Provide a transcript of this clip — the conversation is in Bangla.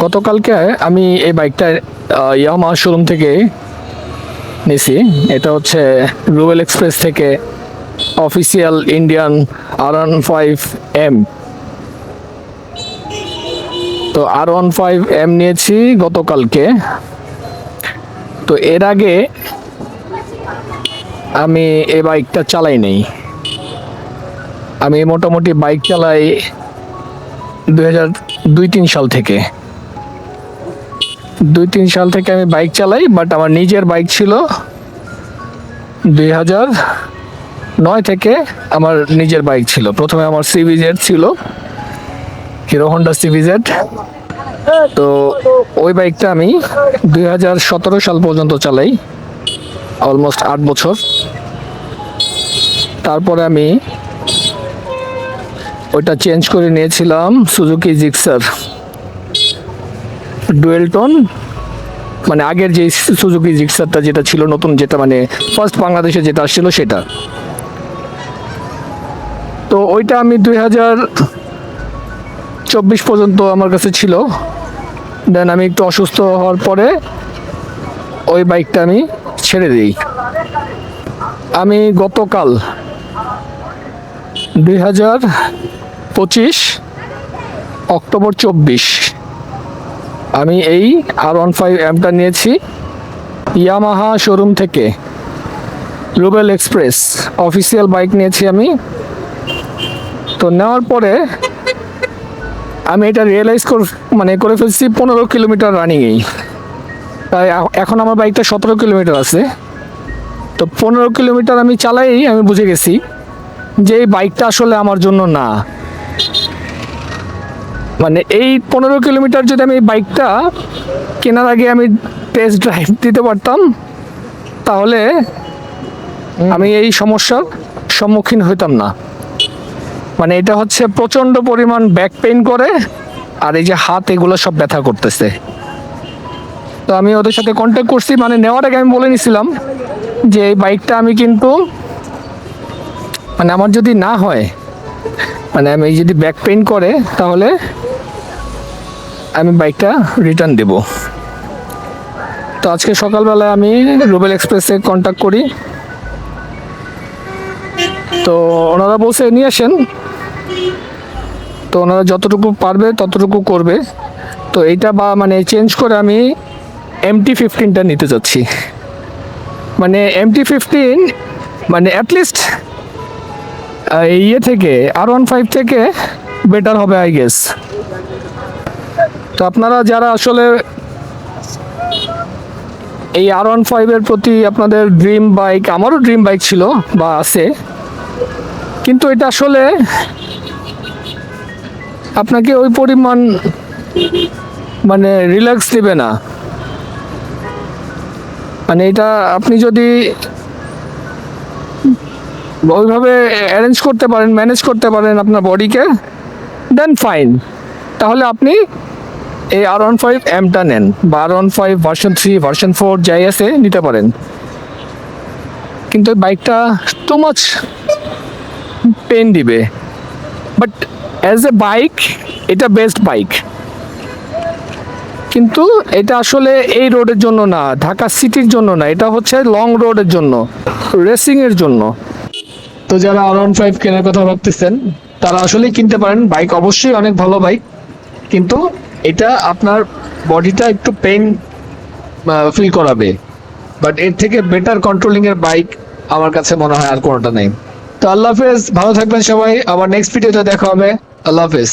গতকালকে আমি এই বাইকটা ইয়ামা শোরুম থেকে নিছি। এটা হচ্ছে রুবেল এক্সপ্রেস থেকে official Indian R one five M তো আর ওয়ান ফাইভ এম নিয়েছি গতকালকে। তো এর আগে আমি এই বাইকটা চালাই নেই। আমি মোটামুটি বাইক চালাই দুই হাজার দুই, তিন সাল থেকে। দুই তিন সাল থেকে আমি বাইক চালাই বাট আমার নিজের বাইক ছিল দুই হাজার নয় থেকে আমার নিজের বাইক ছিল। প্রথমে আমার সিভিজেড ছিল, হিরো হন্ডা সিভিজেড তো ওই বাইকটা আমি দুই হাজার সতেরো সাল পর্যন্ত চালাই অলমোস্ট আট বছর। তারপরে আমি ওইটা চেঞ্জ করে নিয়েছিলাম সুজুকি জিক্সার ডুয়েল টোন মানে আগের যে সুজুকি জিক্সারটা যেটা ছিল নতুন, যেটা মানে ফার্স্ট বাংলাদেশে যেটা আসছিল সেটা। তো ওইটা আমি দুই হাজার চব্বিশ পর্যন্ত আমার কাছে ছিল। দেন আমি একটু অসুস্থ হওয়ার পরে ওই বাইকটা আমি ছেড়ে দিই। আমি গতকাল দুই হাজার পঁচিশ অক্টোবর চব্বিশ আমি এই আর ওয়ান ফাইভ অ্যামটা নিয়েছি ইয়ামাহা শোরুম থেকে। রুবেল এক্সপ্রেস অফিসিয়াল বাইক নিয়েছি আমি। তো নেওয়ার পরে আমি এটা রিয়েলাইজ কর মানে করে ফেলছি পনেরো কিলোমিটার রানিংয়েই তাই এখন আমার বাইকটা সতেরো কিলোমিটার আছে। তো পনেরো কিলোমিটার আমি চালাই, আমি বুঝে গেছি যে এই বাইকটা আসলে আমার জন্য না। মানে এই পনেরো কিলোমিটার যদি আমি বাইকটা কেনার আগে আমি টেস্ট ড্রাইভ দিতে পারতাম, তাহলে আমি এই সমস্যার সম্মুখীন হইতাম না। মানে এটা হচ্ছে প্রচণ্ড পরিমাণ ব্যাক পেইন করে, আর এই যে হাত, এগুলো সব ব্যথা করতেছে। তো আমি ওদের সাথে কন্ট্যাক্ট করছি মানে নেওয়ার আগে আমি বলে নিছিলাম যে এই বাইকটা আমি কিন্তু মানে আমার যদি না হয় মানে আমি যদি ব্যাক পেইন করে, তাহলে আমি বাইকটা রিটার্ন দেব। তো আজকে সকালবেলায় আমি রুবেল এক্সপ্রেসে কন্ট্যাক্ট করি। তো ওনারা বলছে, নিয়ে আসেন। তো ওনারা যতটুকু পারবে, ততটুকু করবে। তো এইটা বা মানে চেঞ্জ করে আমি এমটি ফিফটিনটা নিতে চাচ্ছি মানে এমটি ফিফটিন মানে অ্যাটলিস্ট ইয়ে থেকে আর ওয়ান ফাইভ থেকে বেটার হবে আই গেস তো আপনারা যারা আসলে এই আর ওয়ান ফাইভের প্রতি আপনাদের ড্রিম বাইক আমারও ড্রিম বাইক ছিল বা আছে, কিন্তু এটা আসলে আপনাকে ওই পরিমাণ মানে রিল্যাক্স দেবে না। মানে এটা আপনি যদি ওইভাবে অ্যারেঞ্জ করতে পারেন ম্যানেজ করতে পারেন আপনার বডিকে দেন ফাইন তাহলে আপনি এই আর ওয়ান ফাইভ এমটা নেন বা R one five version three version four যাই আছে নিতে পারেন। কিন্তু বাইকটা টু মাচ পেন দিবে। বাট অ্যাজ এ বাইক এটা বেস্ট বাইক কিন্তু এটা আসলে এই রোডের জন্য না, ঢাকা সিটির জন্য না, এটা হচ্ছে লং রোডের জন্য রেসিংয়ের জন্য। তো যারা আর ওয়ান ফাইভ কেনার কথা ভাবতেছেন, তারা আসলেই কিনতে পারেন। বাইক অবশ্যই অনেক ভালো বাইক কিন্তু এটা আপনার বডিটা একটু পেন ফিল করাবে। বাট এর থেকে বেটার কন্ট্রোলিং এর বাইক আমার কাছে মনে হয় আর কোনোটা নেই। তো আল্লাহ হাফেজ, ভালো থাকবেন সবাই। আবার নেক্সট ভিডিওতে দেখা হবে। আল্লাহ হাফেজ।